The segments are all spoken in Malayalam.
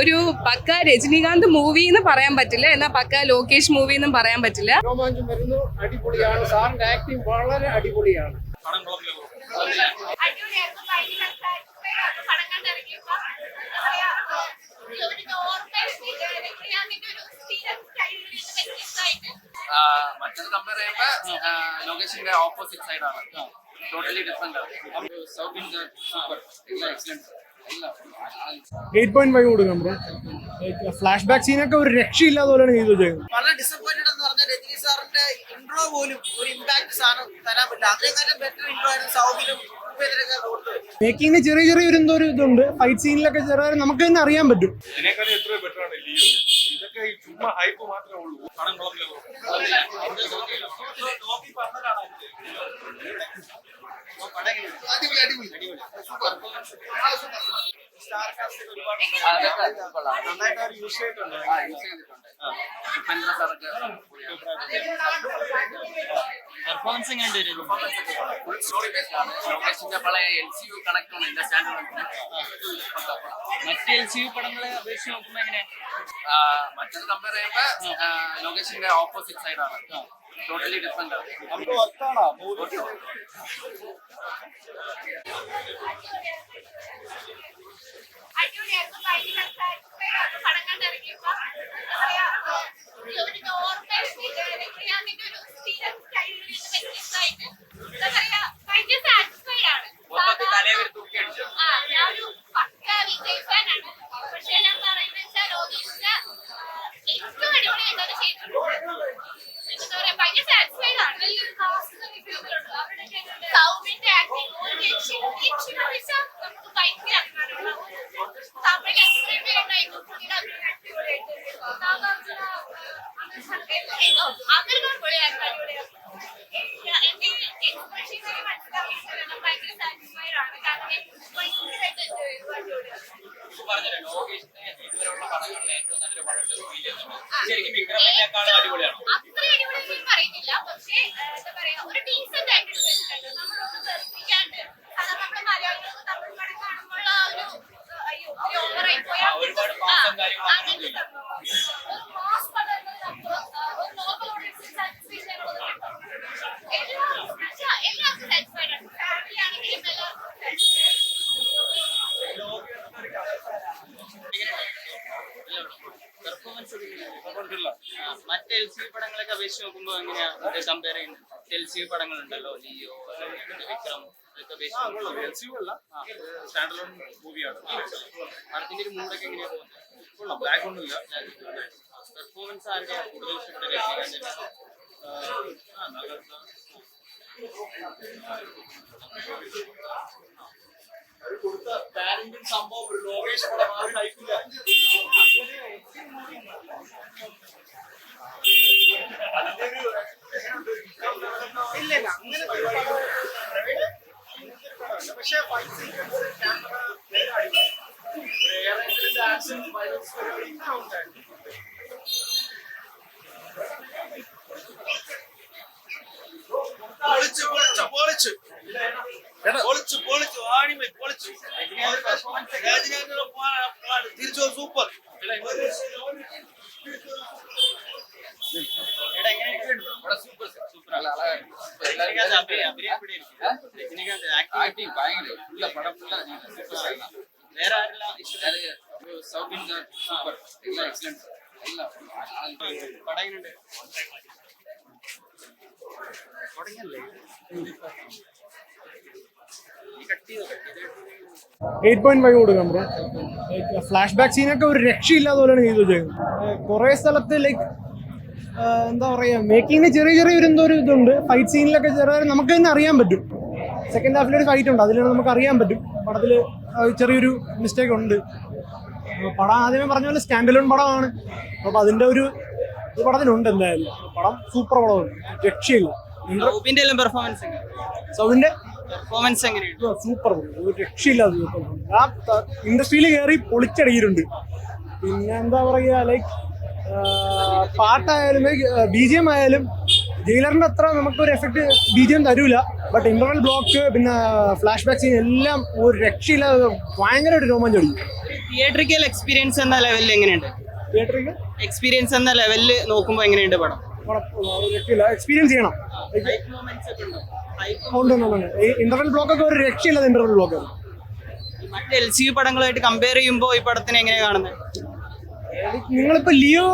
ഒരു പക്ക രജനീകാന്ത് മൂവി എന്ന് പറയാൻ പറ്റില്ല. എന്നാ പക്ക ലോകേഷ് മൂവി എന്നും പറയാൻ പറ്റില്ല. രോമാഞ്ചം വരുന്നു. അടിപൊളിയാണ്. സാറിന്റെ ആക്ടിങ് വളരെ അടിപൊളിയാണ്. മറ്റത് കമ്പയർ ചെയ്യുമ്പോ ലൊക്കേഷന്റെ ഓപ്പോസിറ്റ് സൈഡാണ് totally different south India super എല്ലാം എക്സലന്റ് എയ്റ്റ് പോയിന്റ് ഫൈവ് കൊടുക്കാം ബ്രോ ഫ്ലാഷ് ബാക്ക് സീനൊക്കെ ഒരു രക്ഷയില്ലാതെ പോലെയാണ് ചെയ്തു വെച്ചേക്കുന്നത് വളരെ ഡിസപ്പോയിന്റഡ് എന്ന് രജനി സാറിന്റെ ഇൻട്രോ പോലും ഒരു ഇമ്പാക്ട് സാധനം തരാൻ പറ്റില്ല. അതിനെക്കാട്ടും ബെറ്റർ ഇൻട്രോ ആയിരുന്നു സൗബിലും മേക്കിങ്ങിന് ചെറിയ ചെറിയ ഒരു എന്തോ ഒരു ഇതുണ്ട്. ഫൈറ്റ് സീനിലൊക്കെ ചെറിയ നമുക്ക് തന്നെ അറിയാൻ പറ്റും. അടിപൊളി അടിപൊളി. സൂപ്പർ ആണ് ലിയോ ഇതൊക്കെ ഈ ചുമ്മാ ഹൈപ്പ് മാത്രമേ ഉള്ളൂ പടം നന്നായിട്ട് അവർ യൂസ് ചെയ്തിട്ടുണ്ട് പെർഫോമൻസ് എങ്ങനെ ഫുൾ സ്റ്റോറി ബേസ്ഡ് ആണ് പഴയ എൽ സി യു കണക്ട് ആണ് എന്റെ സ്റ്റാൻഡേർഡ് മറ്റ് എൽ സി യു പടങ്ങളെ അപേക്ഷിച്ച് നോക്കുമ്പോൾ എങ്ങനെ മറ്റത് കമ്പയർ ചെയ്യുമ്പോ ലൊക്കേഷന്റെ ഓപ്പോസിറ്റ് സൈഡ് ആണ് ടോട്ടലി ഡിഫറെന്റ് ആണ് അടിപൊളിയായിരുന്നു ഭയങ്കര satisfied ആണ് പടം കണ്ടിറങ്ങിയപ്പോ. എന്താ പറയാ, ഒരു normal രജനീകാന്തിന്റെ ഒരു സ്ഥിരം style ൽ നിന്ന് വ്യത്യസ്തമായിട്ട് എന്താ പറയാ, ഭയങ്കര satisfied ആണ്. മൊത്തത്തിൽ സാധാരണ- തലേ കയറി തൂക്കിയടിച്ചു. ആ, ഞാനൊരു പക്ക വിജയ് fan ആണ്. പക്ഷേ ഞാൻ പറയുന്നത് വെച്ചാൽ ലോകേഷിന്റെ, ആ, ഏറ്റവും അടിപൊളിയായിട്ട് അത് ചെയ്തിട്ടുണ്ട്. എന്താ പറയാ, ഭയങ്കര satisfied ആണ്. വലിയൊരു cast ഒക്കെ ഇതിലുണ്ട്. സൗബിന്റെ acting ഒരു രക്ഷയില്ല. രക്ഷയില്ല എന്ന് വെച്ചാൽ നമുക്ക് ഭയങ്കര അഭിമാനമുള്ള ഒരു തമിഴ് explain ചെയ്യണ്ടായിരുന്നു. പുള്ളിയുടെ അഭിനയം അടിപൊളിയായിട്ട്. നാഗാർജുന, ആ, അതൊരു പൊളിയായിരുന്നു, അടിപൊളിയായിരുന്നു. എ- എന്റെ expression ഒക്കെ മനസ്സിലാക്കിയിട്ട് ഞാൻ ഭയങ്കര satisfied ആണ്. കാരണം ഞാൻ ഭയങ്കരമായിട്ട് enjoy ചെയ്തു. അടിപൊളിയായിരുന്നു. പറഞ്ഞല്ലോ ലോകേഷിന്റെ ഇതുവരെയുള്ള പടങ്ങളിൽ ഏറ്റവും നല്ലൊരു പടം ഫീൽ ചെയ്യുന്നുണ്ട് ശരിക്കും വിക്രമിനെക്കാളും അടിപൊളിയാണ് അത്ര അടിപൊളി ഞാൻ പറയുന്നില്ല പക്ഷേ ആ, എന്താ പറയാ ഒരു ഡീസന്റ് ആയിട്ട് എടുത്തിട്ടുണ്ട് നമ്മളൊന്ന് വെറുപ്പിക്കാണ്ട് കാരണം നമ്മുടെ മലയാളികൾക്ക് തമിഴ് പടം കാണുമ്പോൾ ആ ഒരു ആ, അയ്യോ ഒരു ഓവറായി പോയാൽ ആ, ഒരുപാട് മാസം കാര്യങ്ങളും അങ്ങനത്തെ സംഭവം. ഒരു മാസ് പടം എന്നതിനപ്പുറം, ആ, ഒരു നോർമൽ ഓഡിയൻസിന് സാറ്റിസ്ഫൈ ചെയ്യാനുള്ളത് കിട്ടും. എല്ലാവർക്കും എന്നുവെച്ചാ എല്ലാവർക്കും സാറ്റിസ്ഫൈഡ് ആണ് ഫാമിലി ആണെങ്കിലും എല്ലാവർക്കും satisfied. പെർഫോമൻസ് മറ്റ് എൽ സി പടങ്ങളൊക്കെ അപേക്ഷിച്ച് നോക്കുമ്പോൾ എങ്ങനെയാ? കമ്പയർ ചെയ്യുന്നത്? എൽ സി യു പടങ്ങളുണ്ടല്ലോ ലിയോ വിക്രം സ്റ്റാൻഡലോൺ മൂവിയാണ് പടത്തിന്റെ ഒരു മൂഡൊക്കെ എങ്ങനെയാ പോകുന്നത് ബ്ലാക്ക് ഒന്നുമില്ല പെർഫോമൻസ് ആരുടെയാ കൂടുതൽ ഇഷ്ടപ്പെട്ട നല്ല സംഭവം ഒരു ലോകേഷ് പടം ആ ഒരു ടൈപ്പില്ല ഇല്ല അങ്ങനെ പക്ഷേ ഫൈറ്റ് സീക്വൻസ് ക്യാമറ പൊളിച്ചു പൊളിച്ചു പൊളിച്ചു പൊളിച്ചു. പൊളിച്ചു ആണിമേ പൊളിച്ചു തിരിച്ചു സൂപ്പർ എടാ എങ്ങനെയുണ്ട് സൂപ്പർ സൂപ്പർ നല്ല അഴകാണ് രജനീകാന്ത് അഭിനയം അഭിനയം എപ്പിടിയിരിക്കും രജനീകാന്ത് ആക്ടിങ് ആക്ടിങ് ഭയങ്കര ഫുള്ള പടം ഫുള്ള സൂപ്പർ എയ്റ്റ് പോയിന്റ് ഫൈവ് കൊടുക്കാം ബ്രോ. ഫ്ലാഷ് ബാക്ക് സീനൊക്കെ ഒരു രക്ഷയില്ലാതെ പോലെയാണ് ചെയ്തു വെച്ചേക്കുന്നത് കുറേ സ്ഥലത്ത് ലൈക്ക് എന്താ പറയുക മേക്കിങ്ങിന് ചെറിയ ചെറിയ ഒരു എന്തോ ഒരു ഇതുണ്ട്. ഫൈറ്റ് സീനിലൊക്കെ ചെറിയ നമുക്ക് തന്നെ അറിയാൻ പറ്റും. സെക്കൻഡ് ഹാഫിൽ ഒരു ഫൈറ്റ് ഉണ്ട്. അതിൽ നമുക്ക് അറിയാൻ പറ്റും. പടത്തിൽ ചെറിയൊരു മിസ്റ്റേക്ക് ഉണ്ട്. പടം ആദ്യമേ പറഞ്ഞ പോലെ സ്റ്റാൻഡ് ലോൺ പടമാണ്. അപ്പൊ അതിന്റെ ഒരു ഈ പടത്തിലുണ്ട് എന്തായാലും. പടം സൂപ്പർ പടമാണ്. രക്ഷയില്ല. സൗബിന്റെ എല്ലാം പെർഫോമൻസ് പെർഫോമൻസ് സൂപ്പർ ഒരു ആ ഇൻഡസ്ട്രിയിൽ കയറി പൊളിച്ചടിയിട്ടുണ്ട് പിന്നെ എന്താ പറയുക ലൈക്ക് പാട്ടായാലും ബി ജി എം ആയാലും ജയിലറിന്റെ അത്ര നമുക്കൊരു എഫക്റ്റ് ബി ജി എം തരൂല. ബട്ട് ഇന്റർവൽ ബ്ലോക്ക് പിന്നെ ഫ്ലാഷ് ബാക്ക് സീൻ എല്ലാം ഒരു രക്ഷയില്ലാതെ ഭയങ്കര ഒരു രോമാഞ്ചം അടിക്കും. തിയേറ്ററിക്കൽ എക്സ്പീരിയൻസ് എന്ന ലെവലിൽ എങ്ങനെയുണ്ട്? തിയേറ്ററിക്കൽ എക്സ്പീരിയൻസ് എന്ന ലെവലിൽ നോക്കുമ്പോൾ എങ്ങനെയുണ്ട് പടം? എക്സ്പീരിയൻസ് ചെയ്യണം. ഉണ്ട്? ഇന്റർവൽ ബ്ലോക്ക് ഒക്കെ ഒരു രക്ഷയില്ലാതെ ഇന്റർവൽ ബ്ലോക്ക് മറ്റ് എൽ സി പടങ്ങളുമായിട്ട് കമ്പയർ ചെയ്യുമ്പോൾ ഈ പടത്തിന് എങ്ങനെയാണ് കാണുന്നത് നിങ്ങളിപ്പോ ലിയോ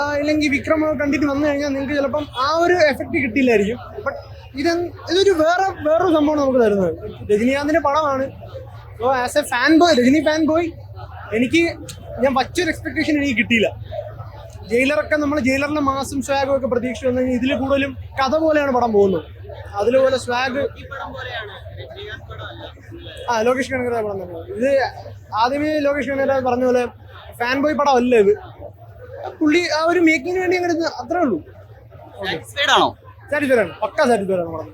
അല്ലെങ്കിൽ ഇല്ലെങ്കിൽ വിക്രം കണ്ടിട്ട് വന്നു കഴിഞ്ഞാൽ നിങ്ങൾക്ക് ചിലപ്പം ആ ഒരു എഫക്റ്റ് കിട്ടിയില്ലായിരിക്കും ബട്ട് ഇത് ഇതൊരു വേറെ വേറൊരു സംഭവമാണ് നമുക്ക് തരുന്നത്. രജനീകാന്തിന്റെ പടമാണ്. So as a fan boy Rajini fan boy എനിക്ക് ഞാൻ വച്ചൊരു എക്സ്പെക്ടേഷൻ എനിക്ക് കിട്ടിയില്ല. ജയിലറൊക്കെ നമ്മൾ ജയിലറിന്റെ മാസം സ്വാഗും ഒക്കെ പ്രതീക്ഷിച്ചു വന്നു കഴിഞ്ഞാൽ ഇതിൽ കൂടുതലും കഥ പോലെയാണ് പടം പോകുന്നത്. അതിലുപോലെ സ്വാഗ് ആ ലോകേഷ് കനകര പടം തന്നെ. ഇത് ആദ്യമേ ലോകേഷ് കനകര പറഞ്ഞ പോലെ ഫാൻ ബോയ് പടം അല്ല ഇത്? പുള്ളി ആ ഒരു മേക്കിങ്ങിന് വേണ്ടി അങ്ങനെ അത്രേ ഉള്ളൂ. സാറ്റിസ്ഫൈഡ് ആണോ? സാറ്റിസ്ഫൈഡ് ആണ്. പക്ക സാറ്റിസ്ഫൈഡ് ആണ് പടം.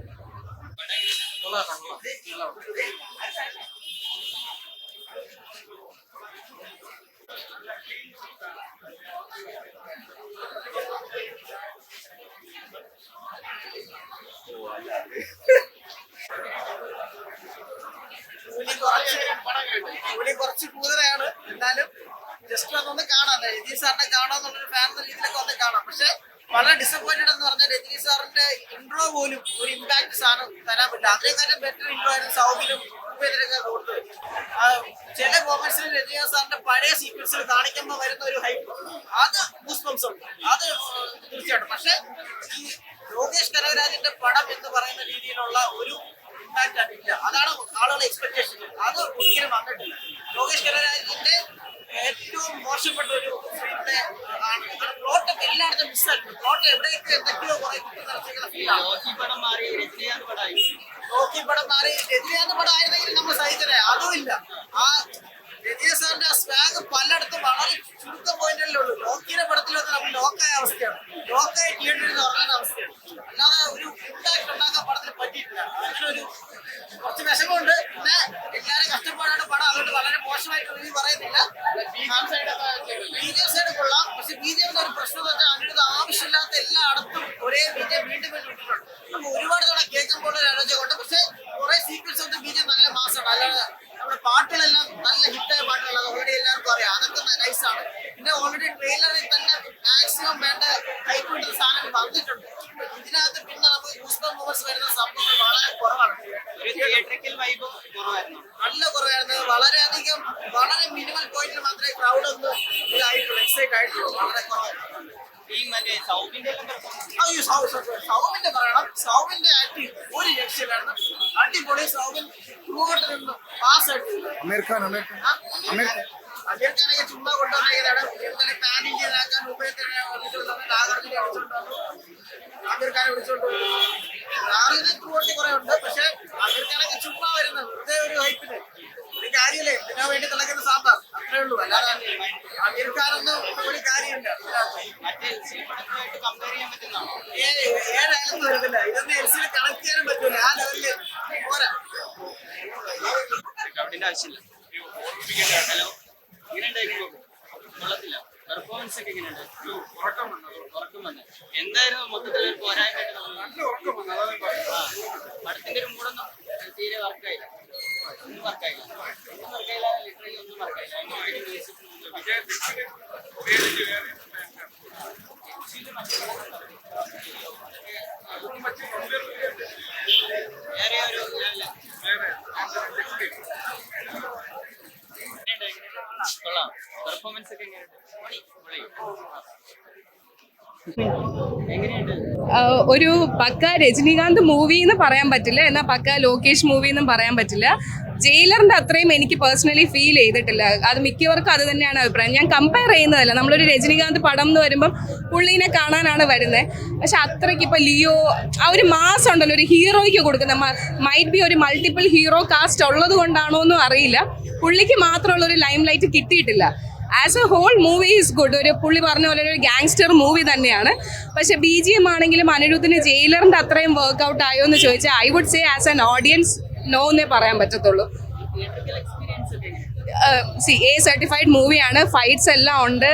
കുറച്ച് കൂടുതലാണ്. എന്നാലും ജസ്റ്റ് അതൊന്ന് കാണാം. രജനി സാറിനെ കാണാന്നുള്ളൊരു ഫാൻ എന്ന രീതിയിലൊക്കെ ഒന്ന് കാണാം. പക്ഷെ വളരെ ഡിസപ്പോയിന്റഡ് എന്ന് പറഞ്ഞാൽ രജനി സാറിന്റെ ഇൻട്രോ പോലും ഒരു ഇമ്പാക്ട് സാധനം തരാൻ പറ്റില്ല. അതിനെക്കാട്ടും ബെറ്റർ ഇൻട്രോ ആയിരുന്നു സൗബിനും ഉപേന്ദ്രൊക്കെ കൊടുത്തത്. ചില മൊമെന്റ്സിൽ രജനി സാറിന്റെ പഴയ സീക്വൻസിൽ കാണിക്കുമ്പോൾ വരുന്ന ഒരു ഹൈപ്പ് അത് ഗൂസ്ബംസ് ഉണ്ട്. അത് തീർച്ചയായിട്ടും. പക്ഷെ ഈ ലോകേഷ് കനകരാജിന്റെ പടം എന്ന് പറയുന്ന രീതിയിലുള്ള ഒരു ഇമ്പാക്റ്റ് അതില്ല അതാണ് ആളുകളുടെ എക്സ്പെക്ടേഷൻ അത് ഒരിക്കലും വന്നിട്ടില്ല. ലോകേഷ് കനകരാജിന്റെ ഏറ്റവും മോശപ്പെട്ട ഒരു ആണ്. പ്ലോട്ട് എല്ലായിടത്തും മിസ്സായിട്ടുണ്ട് പ്ലോട്ട് എവിടെയൊക്കെ എന്തൊക്കെയോ കുറെ കുത്തി നിറച്ചിരിക്കുന്ന ഫീലാണ് ഈ പടം മാറി രജനീകാന്ത് പടമായി നോക്കി പടം മാറി രജനീകാന്ത് പടം ആയിരുന്നെങ്കിൽ നമ്മൾ സഹിച്ചതേ. അതും ഇല്ല. ആ രജനി സാറിന്റെ ആ സ്വാഗ് പലയിടത്തും വളരെ ചുരുക്കം പോയിന്റിലേ ഉള്ളൂ. ലോക്കിയുടെ പടത്തിൽ വന്ന് നമ്മൾ ലോക്കായ അവസ്ഥയാണ്. ലോക്കായി തിയേറ്ററിൽ നിന്ന് ഇറങ്ങുന്ന അവസ്ഥയാണ്. അല്ലാതെ ഒരു ഇമ്പാക്ട് ഉണ്ടാക്കാൻ പടത്തിൽ പറ്റിയിട്ടില്ല. അങ്ങനെ ഒരു കുറച്ച് വിഷമമുണ്ട്. പിന്നെ എല്ലാവരും കഷ്ടപ്പാടാണ് പടം അതുകൊണ്ട് വളരെ മോശമായിട്ട് റിവ്യൂ പറയുന്നില്ല. ബി ജെ സൈഡ് കൊള്ളാം. പക്ഷെ ബി ജെ ഒരു പ്രശ്നം എന്ന് വെച്ചാൽ അതിനൊരു ആവശ്യമില്ലാത്ത എല്ലായിടത്തും ഒരേ ബി ജെ വീണ്ടും വീണ്ടും ഇട്ടിട്ടുണ്ട്. നമുക്ക് ഒരുപാട് തവണ കേൾക്കുമ്പോൾ ഒരു ആലോചനയുണ്ട് പക്ഷെ കുറെ സീക്വൻസ് ഒന്നും ബി ജെ നല്ല മാസമാണ് അല്ലാതെ നമ്മുടെ പാട്ടുകളെല്ലാം പിന്നെ ഓൾറെഡി ട്രെയിലറിൽ തന്നെ മാക്സിമം വേണ്ട കൈക്കൊണ്ട സാധനങ്ങൾ വന്നിട്ടുണ്ട്. ഇതിനകത്ത് പിന്നെ നമുക്ക് ഗൂസ്ബം മൂവേഴ്സ് വരുന്ന സംഭവങ്ങൾ വളരെ കുറവാണ്. ഒരു വൈബ് കുറവായിരുന്നു. നല്ല കുറവായിരുന്നു. വളരെയധികം വളരെ മിനിമൽ പോയിന്റിൽ മാത്രമേ ക്രൗഡ് ഒന്ന് ഇതായിട്ടുള്ളൂ എക്സൈറ്റ് ആയിട്ടുള്ളൂ. വളരെ കുറവായിരുന്നു. ഈ മറ്റേ സൗബിന്റെ അയ്യോ പറയണം. സൗമിന്റെ ആക്ടിങ് ഒരു രക്ഷയിലാണ് അടിപൊളി സൗമിൻ ത്രൂട്ട് നിന്ന് പാസ് ആയിട്ട് അമേരിക്ക അമീർഖാൻ അമീർഖാനൊക്കെ ചുമ്മാ കൊണ്ടുവന്നേതാണ് ഇന്നലെ പാൻ ഇന്ത്യയിലാക്കാൻ ഉപയോഗത്തിന് വിളിച്ചോണ്ട് വന്നു നാഗർജുനെ വിളിച്ചോണ്ട് വന്നു. അമീർഖാനെ വിളിച്ചോണ്ട് വന്നു. നാഗർജുന ത്രൂട്ട് കുറെ ഉണ്ട് പക്ഷെ അമീർഖാനൊക്കെ ചുമ്മാ വരുന്നത് ഇതേ ഒരു ഹൈപ്പിൽ ഒരു കാര്യമില്ലേ ഇതിനു വേണ്ടി തിളക്കുന്ന സാമ്പാർ. അത്രേ ഉള്ളൂ. അല്ലാതെ അമീർ ഖാനൊന്നും ഒരു കാര്യമില്ല. ഏതായാലും വരുന്നില്ല ഇതൊന്നും എൽ സിയിൽ കണക്ട് ചെയ്യാനും പറ്റൂല. ആ ലെവലിൽ പോരാ. ആവശ്യമില്ല. ഹലോ ഇങ്ങനെ ഉണ്ടായിരുന്നു കൊള്ളത്തില്ല പെർഫോമൻസ് ഒക്കെ എങ്ങനെയുണ്ട് ഉറക്കം വന്നു എന്തായിരുന്നു മൊത്തത്തിൽ ഒരു പോരായ്മയായിട്ട് തോന്നുന്നത് പടത്തിന്റെ ഒരു മൂടൊന്നും തീരെ വർക്കായില്ല ഒന്നും വർക്കായില്ല ഒന്നും വർക്കായില്ല ലിറ്ററലി ഒന്നും വർക്കായില്ല എങ്ങനെയായിട്ട് വേറെ ഒരു ലെവൽ കൊള്ളാം പെർഫോമൻസ് ഒക്കെ എങ്ങനെയുണ്ട് പൊളി. എങ്ങനെയുണ്ട് ആഹ് ഒരു പക്ക രജനീകാന്ത് മൂവി എന്ന് പറയാൻ പറ്റില്ല. എന്നാൽ പക്ക ലോകേഷ് മൂവി എന്നും പറയാൻ പറ്റില്ല. ജയിലറിന്റെ അത്രയും എനിക്ക് പേഴ്സണലി ഫീൽ ചെയ്തിട്ടില്ല. അത് മിക്കവർക്കും അത് തന്നെയാണ് അഭിപ്രായം. ഞാൻ കമ്പയർ ചെയ്യുന്നതല്ല. നമ്മളൊരു രജനീകാന്ത് പടം എന്ന് വരുമ്പം പുള്ളീനെ കാണാനാണ് വരുന്നത് പക്ഷെ അത്രയ്ക്ക് ഇപ്പൊ ലിയോ ആ ഒരു മാസം ഉണ്ടല്ലോ. ഒരു ഹീറോയ്ക്ക് കൊടുക്കുന്ന മൈറ്റ് ബി ഒരു മൾട്ടിപ്പിൾ ഹീറോ കാസ്റ്റ് ഉള്ളത് കൊണ്ടാണോ എന്നും അറിയില്ല. പുള്ളിക്ക് മാത്രമുള്ള ഒരു ലൈം ലൈറ്റ് കിട്ടിയിട്ടില്ല. As a whole movie is good ഒരു പുള്ളി പറഞ്ഞ പോലെ ഒരു ഗാങ്സ്റ്റർ മൂവി തന്നെയാണ്. പക്ഷെ ബി ജി എം ആണെങ്കിലും അനിരുദ്ധിന് ജയിലറിന്റെ അത്രയും വർക്ക്ഔട്ട് ആയോ എന്ന് ചോദിച്ചാൽ I would say as an audience no എന്നേ പറയാൻ പറ്റത്തുള്ളൂ. സി എ സർട്ടിഫൈഡ് മൂവിയാണ് ഫൈറ്റ്സ് എല്ലാം ഉണ്ട്.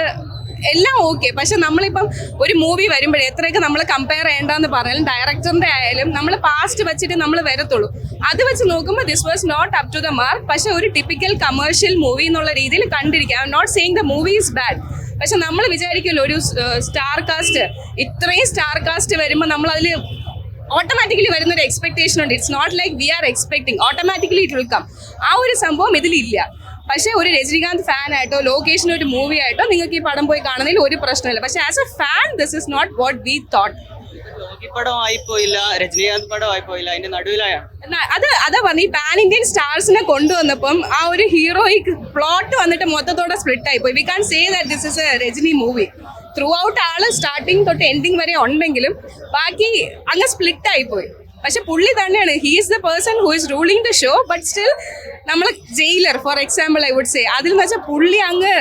എല്ലാം ഓക്കെ പക്ഷെ നമ്മളിപ്പം ഒരു മൂവി വരുമ്പോഴേ എത്രയൊക്കെ നമ്മൾ കമ്പയർ ചെയ്യേണ്ടതെന്ന് പറഞ്ഞാലും ഡയറക്ടറിന്റെ ആയാലും നമ്മൾ പാസ്റ്റ് വെച്ചിട്ട് നമ്മൾ വരത്തുള്ളൂ. അത് വെച്ച് നോക്കുമ്പോൾ this was not up to the mark പക്ഷെ ഒരു ടിപ്പിക്കൽ കമേഴ്ഷ്യൽ മൂവി എന്നുള്ള രീതിയിൽ കണ്ടിരിക്കാം. I'm not saying the movie is bad പക്ഷെ നമ്മൾ വിചാരിക്കുമല്ലോ ഒരു സ്റ്റാർ കാസ്റ്റ് ഇത്രയും സ്റ്റാർ കാസ്റ്റ് വരുമ്പോൾ നമ്മൾ അതിൽ ഓട്ടോമാറ്റിക്കലി വരുന്ന ഒരു എക്സ്പെക്ടേഷൻ ഉണ്ട്. It's not like we are expecting automatically it will come ആ ഒരു സംഭവം ഇതിലില്ല. പക്ഷേ ഒരു രജനീകാന്ത് ഫാൻ ആയിട്ടോ ലോകേഷിന് ഒരു മൂവി ആയിട്ടോ നിങ്ങൾക്ക് ഈ പടം പോയി കാണുന്നതിൽ ഒരു പ്രശ്നമില്ല. പക്ഷേ as a fan this is not what we thought അത് അതാ പറഞ്ഞു ഈ പാൻ ഇന്ത്യൻ സ്റ്റാർസിനെ കൊണ്ടുവന്നപ്പം ആ ഒരു ഹീറോയിക് പ്ലോട്ട് വന്നിട്ട് മൊത്തത്തോടെ സ്പ്ലിറ്റ് ആയിപ്പോയി. We can say that this is a Rajini movie throughout all starting തൊട്ട് എൻഡിങ് വരെ ഉണ്ടെങ്കിലും ബാക്കി അങ്ങ് സ്പ്ലിറ്റ് ആയിപ്പോയി. പക്ഷെ പുള്ളി തന്നെയാണ് he is the person who is ruling the show but still നമ്മൾ Jailer for example I would say അതിൽ എന്ന് വെച്ചാൽ പുള്ളി അങ്ങ്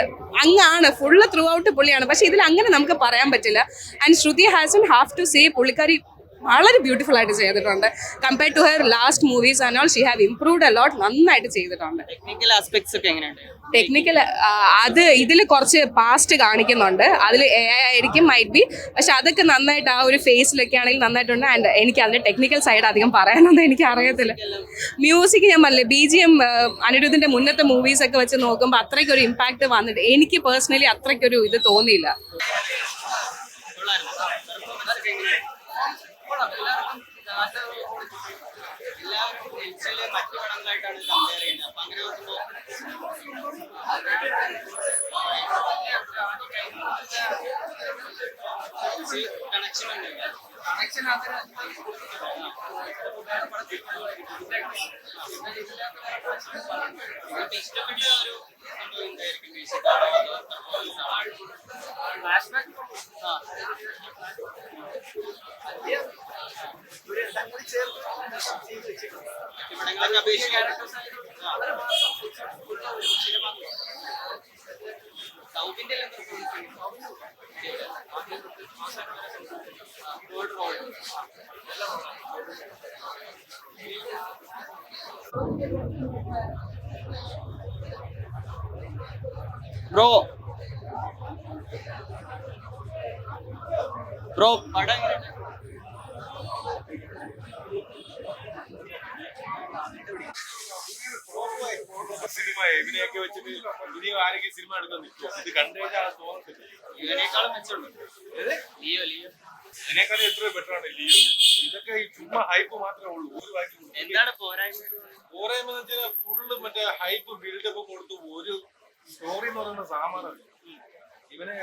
അങ്ങാണ് ഫുള്ള് ത്രൂ ഔട്ട് പുള്ളിയാണ്. പക്ഷെ ഇതിൽ അങ്ങനെ നമുക്ക് പറയാൻ പറ്റില്ല. And Shruti Haasan have to say പുള്ളിക്കാരി വളരെ ബ്യൂട്ടിഫുൾ ആയിട്ട് ചെയ്തിട്ടുണ്ട്. Compare to her last movies and all she have improved a lot നന്നായിട്ട് ചെയ്തിട്ടുണ്ട്. ടെക്നിക്കൽ ആസ്പെക്ട്സ് ഒക്കെ എങ്ങനെയുണ്ട്? ടെക്നിക്കൽ അത് ഇതിൽ കുറച്ച് പാസ്റ്റ് കാണിക്കുന്നുണ്ട്. അതിൽ എ ഐ ആയിരിക്കും മൈറ്റ് ബി പക്ഷെ അതൊക്കെ നന്നായിട്ട് ആ ഒരു ഫേസിലൊക്കെ ആണെങ്കിൽ നന്നായിട്ടുണ്ട്. ആൻഡ് എനിക്ക് അതിന്റെ ടെക്നിക്കൽ സൈഡ് അധികം പറയാനൊന്നും എനിക്ക് അറിയത്തില്ല. മ്യൂസിക് ഞാൻ പറഞ്ഞില്ലേ ബി ജി എം അനിരുദ്ധിന്റെ മുന്നത്തെ മൂവീസൊക്കെ വെച്ച് നോക്കുമ്പോൾ അത്രയ്ക്കൊരു ഇമ്പാക്റ്റ് വന്നിട്ട് എനിക്ക് പേഴ്സണലി അത്രയ്ക്കൊരു ഇത് തോന്നിയില്ല കൊള്ളായിരുന്നു. Performance ഒക്കെ എങ്ങനെയുണ്ട്? എല്ലാവരും ജയിച്ചാൽ മറ്റു പടങ്ങളായിട്ടാണ് കമ്പയർ ചെയ്യുന്നത് അപ്പൊ അങ്ങനെ നോക്കുമ്പോ കണക്ഷൻ ഉണ്ട് നിങ്ങൾക്ക് ഇഷ്ടപ്പെട്ട ഒരു സംഭവം എന്തായിരിക്കും മ്യൂസിക് ആണോ അതോ ഫ്ലാഷ്ബാക്ക് ആ ഇവിടങ്ങളൊക്കെ അപേക്ഷിക്കാൻ സൗത്ത് ഇന്ത്യയിലെ ബ്രോ ബ്രോ പടം സിനിമ ഇവനെയൊക്കെ വെച്ചിട്ട് ഇനിയും ആരെങ്കിലും സിനിമ എടുക്കാൻ നിൽക്കുക ഇത് കണ്ടു കഴിഞ്ഞാൽ തോന്നത്തില്ല. ഇവനേക്കാളും മെച്ചമുണ്ട്. Leo Leo. ഇതിനേക്കാളും എത്ര ബെറ്റർ ആണ് ലിയോ. ഇതൊക്കെ ചുമ്മാ ഹൈപ്പ് മാത്രമേ ഉള്ളൂ. ഒരു വാക്കി എന്താണ് പോരായ്മ? പോരായ്മ വെച്ചാൽ ഫുള്ള് മറ്റേ ഹൈപ്പ് ബിൽഡപ്പ് കൊടുത്ത് ഒരു സ്റ്റോറി എന്ന് പറയുന്ന സാമാനല്ല ഇവനെ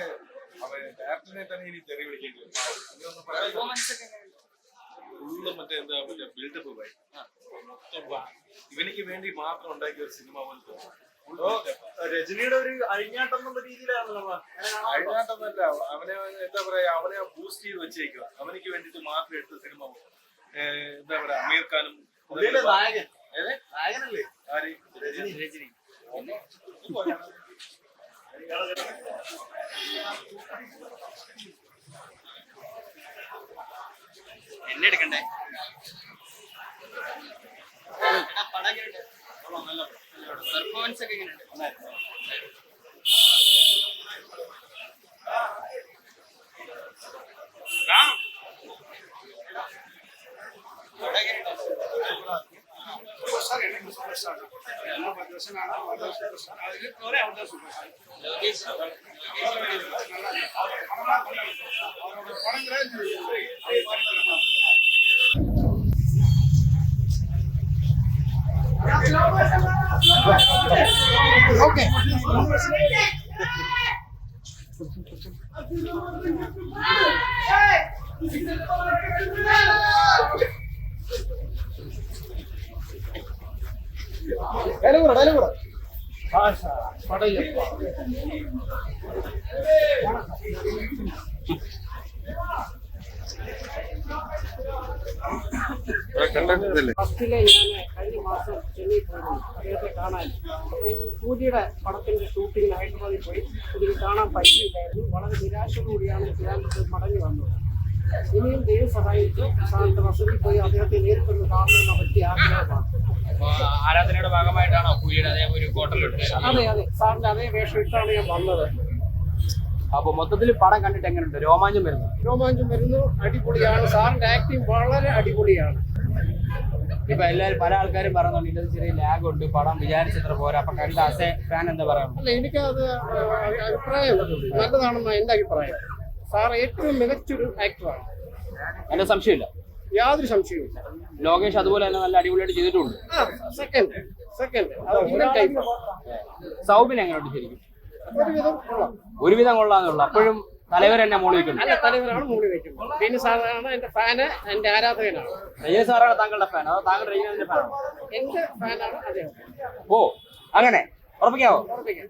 അവൻ ഡയറക്ടറിനെ തന്നെ ഇനി തെറി വിളിക്കേണ്ടി വരും. ഇതൊന്നും പറയാൻ ഫുള്ള് മറ്റേ എന്താ മറ്റേ ബിൽഡപ്പ് പോയി മൊത്തം. ഇവനിക്ക് വേണ്ടി മാത്രം ഉണ്ടാക്കിയ ഒരു സിനിമ പോലത്തെ രജനിയുടെ ഒരു അഴിഞ്ഞാട്ടം എന്നുള്ള രീതിയിലാണല്ലോ അഴിഞ്ഞാട്ടൊന്നല്ല അവനെ എന്താ പറയാ അവനെ ബൂസ്റ്റ് ചെയ്ത് വെച്ചേക്കുക അവനിക്ക് വേണ്ടിട്ട് മാത്രം എടുത്ത സിനിമ എന്താ പറയാ അമീർ ഖാനും നായകൻ? നായകനല്ലേ? ആര്? രജനി. രജനി. എന്നെ എടുക്കണ്ടേ? പെർഫോമൻസ് ഒക്കെ എങ്ങനെയുണ്ട്? പെർഫോമൻസ് ഒക്കെ എങ്ങനെയുണ്ട് പടം എങ്ങനെയുണ്ട് ലോകേഷ് ഫസ്റ്റിലെ ഞാൻ കഴിഞ്ഞ മാസം ചെന്നൈ പോയിരുന്നു അദ്ദേഹത്തെ കാണാൻ ഈ സൂര്യയുടെ പടത്തിന്റെ ഷൂട്ടിങ്ങിന് ഹൈദരാബാദിൽ പോയി. ഇതിൽ കാണാൻ പറ്റിയില്ലായിരുന്നു. വളരെ നിരാശയോടുകൂടിയാണ് ഞാൻ മടങ്ങി വന്നത്. ഇനിയും ദൈവം സഹായിച്ചു സാറിന്റെ വസതിയിൽ പോയി അദ്ദേഹത്തെ നേരിട്ടൊന്ന് കാണണമെന്ന പറ്റിയ ആഗ്രഹമാണ്. ആരാധനയുടെ ഭാഗമായിട്ടാണോ പുലിയുടെ അതേ ഒരു ഹോട്ടലുണ്ട് അതെ അതെ. സാറിന്റെ അതേ വേഷം ഇട്ടാണ് ഞാൻ വന്നത്. അപ്പൊ മൊത്തത്തിൽ പടം കണ്ടിട്ട് എങ്ങനെയുണ്ട്? രോമാഞ്ചം വരുന്നു. രോമാഞ്ചം വരുന്നു. അടിപൊളിയാണ്. സാറിന്റെ ആക്ടിങ് വളരെ അടിപൊളിയാണ്. ഇപ്പൊ എല്ലാരും പല ആൾക്കാരും പറയുന്നുണ്ട് ഇതിൽ ചെറിയ ലാഗ് ഉണ്ട് പടം വിചാരിച്ചത്ര പോരാ. അപ്പൊ കണ്ട അസേ ഫാൻ എന്താ പറയാ അല്ല എനിക്കത് അഭിപ്രായം നല്ലതാണെന്നാണ് എന്റെ അഭിപ്രായം. സാർ ഏറ്റവും മികച്ചൊരു ആക്ടറാണ്. എന്റെ സംശയമില്ല. യാതൊരു സംശയവുമില്ല. ലോകേഷ് അതുപോലെ തന്നെ നല്ല അടിപൊളിയായിട്ട് ചെയ്തിട്ടുണ്ട്. ആ സെക്കൻഡ് സെക്കൻഡ് സൗബിൻ എങ്ങനെയുണ്ട് ശരിക്കും? ഒരുവിധം കൊള്ളാം. ഒരുവിധം കൊള്ളാന്നുള്ള. അപ്പോഴും തലവർ എന്നെ മൂളി വെക്കുന്നു. തലവരാണ് വെക്കുന്നത്. പിന്നെ സാറാണ് എന്റെ ഫാന് എന്റെ ആരാധകനാണ്. രജനി സാറാണ് താങ്കളുടെ ഫാൻ. അതോ താങ്കൾ രജനീകാന്തിന്റെ ഫാനാണോ? എന്റെ ഫാനാണ് അദ്ദേഹം. ഓ അങ്ങനെ. ഉറപ്പിക്കാവോ? ഉറപ്പിക്കാം.